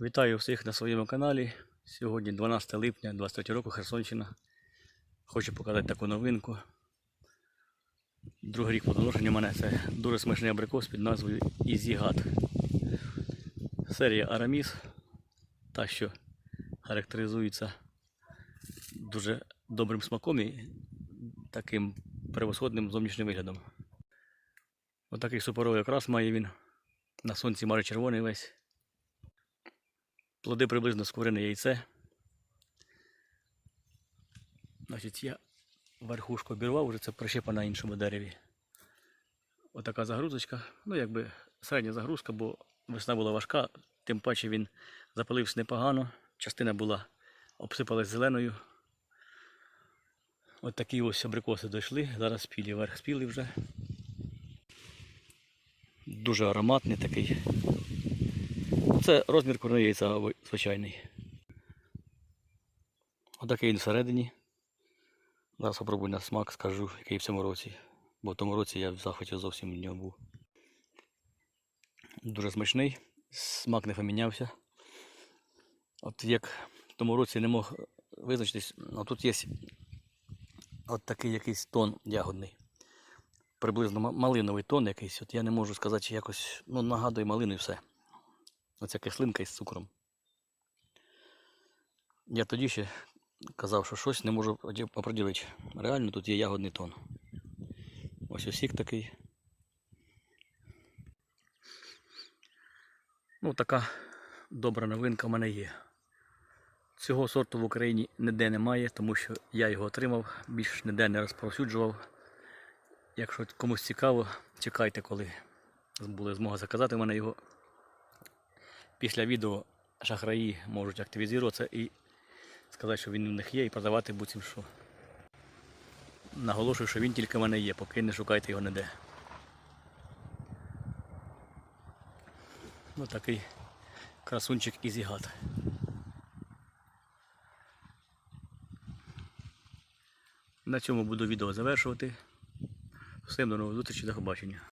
Вітаю всіх на своєму каналі. Сьогодні 12 липня 23 року Херсонщина. Хочу показати таку новинку. Другий рік плодоношення у мене це дуже смачний абрикос під назвою Ізігат. Серія Араміс, та що характеризується дуже добрим смаком і таким превосходним зовнішнім виглядом. Отакий супоровий окрас має він. На сонці майже червоний весь. Плоди приблизно скворене яйце. Значить, я верхушку обірвав, вже це прищепа на іншому дереві. Отака загрузочка. Ну, якби середня загрузка, бо весна була важка, тим паче він запалився непогано. Частина була обсипалась зеленою. От такі ось абрикоси дійшли. Зараз спілі, верх спілий вже. Дуже ароматний такий. Це розмір корної яйця звичайний. Отакий він всередині. Зараз спробую на смак, скажу, який в цьому році. Бо в тому році я в захваті зовсім від нього був. Дуже смачний, смак не помінявся. От як в тому році не мог визначитись, а тут є от такий якийсь тон ягодний. Приблизно малиновий тон якийсь. От я не можу сказати, чи якось ну, нагадує малину і все. Оця кислинка із цукром. Я тоді ще казав, що щось не можу оприділити. Реально тут є ягодний тон. Ось осік такий. Ну, така добра новинка в мене є. Цього сорту в Україні ніде немає, тому що я його отримав, більш ніде не розповсюджував. Якщо комусь цікаво, чекайте, коли буде змога заказати в мене його. Після відео шахраї можуть активізуватися і сказати, що він у них є, і продавати буцім що. Наголошую, що він тільки в мене є, поки не шукайте його ніде. Ну такий красунчик ізігат. На цьому буду відео завершувати. Всім до нових зустрічей, до побачення.